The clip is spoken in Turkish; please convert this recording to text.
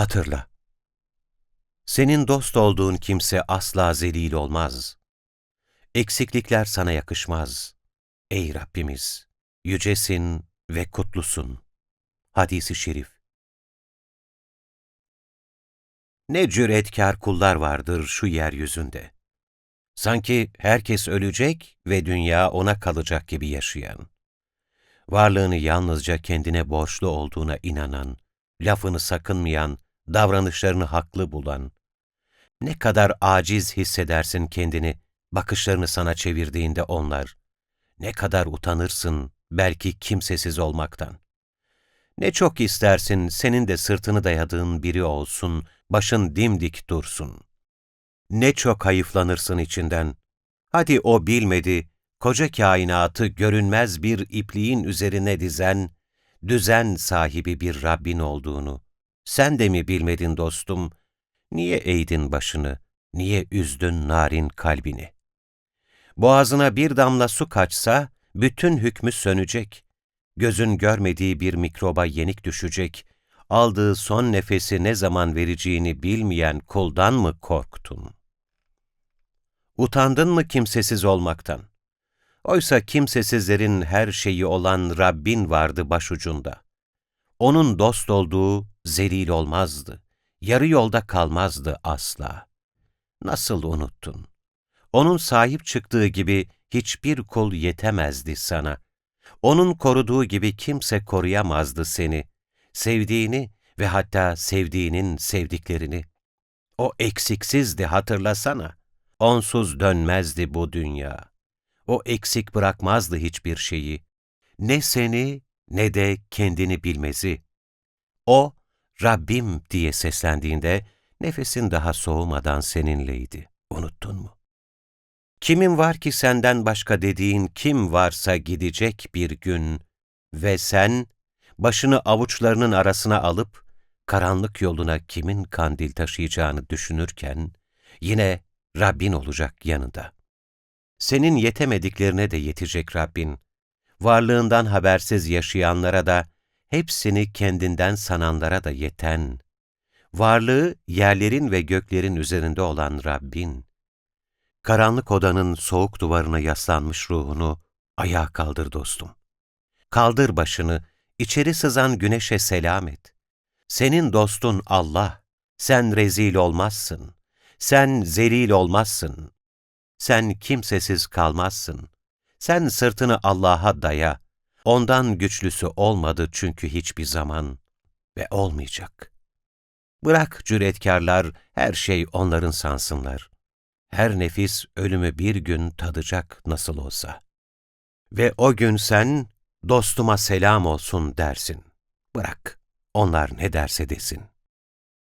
Hatırla. Senin dost olduğun kimse asla zelil olmaz. Eksiklikler sana yakışmaz. Ey Rabbimiz, yücesin ve kutlusun. Hadisi şerif. Ne cüretkar kullar vardır şu yeryüzünde. Sanki herkes ölecek ve dünya ona kalacak gibi yaşayan. Varlığını yalnızca kendine borçlu olduğuna inanan, lafını sakınmayan, davranışlarını haklı bulan. Ne kadar aciz hissedersin kendini, bakışlarını sana çevirdiğinde onlar. Ne kadar utanırsın belki kimsesiz olmaktan. Ne çok istersin senin de sırtını dayadığın biri olsun, başın dimdik dursun. Ne çok hayıflanırsın içinden. Hadi o bilmedi, koca kainatı görünmez bir ipliğin üzerine dizen, düzen sahibi bir Rabbin olduğunu. Sen de mi bilmedin dostum? Niye eğdin başını, niye üzdün narin kalbini? Boğazına bir damla su kaçsa, bütün hükmü sönecek. Gözün görmediği bir mikroba yenik düşecek. Aldığı son nefesi ne zaman vereceğini bilmeyen kuldan mı korktun? Utandın mı kimsesiz olmaktan? Oysa kimsesizlerin her şeyi olan Rabbin vardı başucunda. Onun dost olduğu zelil olmazdı, yarı yolda kalmazdı asla. Nasıl unuttun? Onun sahip çıktığı gibi hiçbir kul yetemezdi sana. Onun koruduğu gibi kimse koruyamazdı seni, sevdiğini ve hatta sevdiğinin sevdiklerini. O eksiksizdi hatırlasana. Onsuz dönmezdi bu dünya. O eksik bırakmazdı hiçbir şeyi. Ne seni ne de kendini bilmezi. O, Rabbim diye seslendiğinde nefesin daha soğumadan seninleydi. Unuttun mu? Kimin var ki senden başka dediğin kim varsa gidecek bir gün ve sen başını avuçlarının arasına alıp karanlık yoluna kimin kandil taşıyacağını düşünürken yine Rabbin olacak yanında. Senin yetemediklerine de yetecek Rabbin. Varlığından habersiz yaşayanlara da, hepsini kendinden sananlara da yeten, varlığı yerlerin ve göklerin üzerinde olan Rabbin, karanlık odanın soğuk duvarına yaslanmış ruhunu ayağa kaldır dostum. Kaldır başını, içeri sızan güneşe selam et. Senin dostun Allah, sen rezil olmazsın, sen zelil olmazsın, sen kimsesiz kalmazsın. Sen sırtını Allah'a daya. Ondan güçlüsü olmadı çünkü hiçbir zaman ve olmayacak. Bırak cüretkarlar her şey onların sansınlar. Her nefis ölümü bir gün tadacak nasıl olsa. Ve o gün sen dostuma selam olsun dersin. Bırak, onlar ne derse desin.